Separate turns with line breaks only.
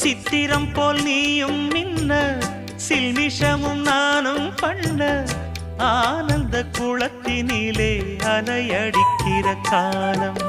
சித்திரம் போல் நீயும் மின்ன சில் நிஷமும் நானும் பண்ண ஆனந்த குளத்தினிலே அலையடிக்கிற காலம்.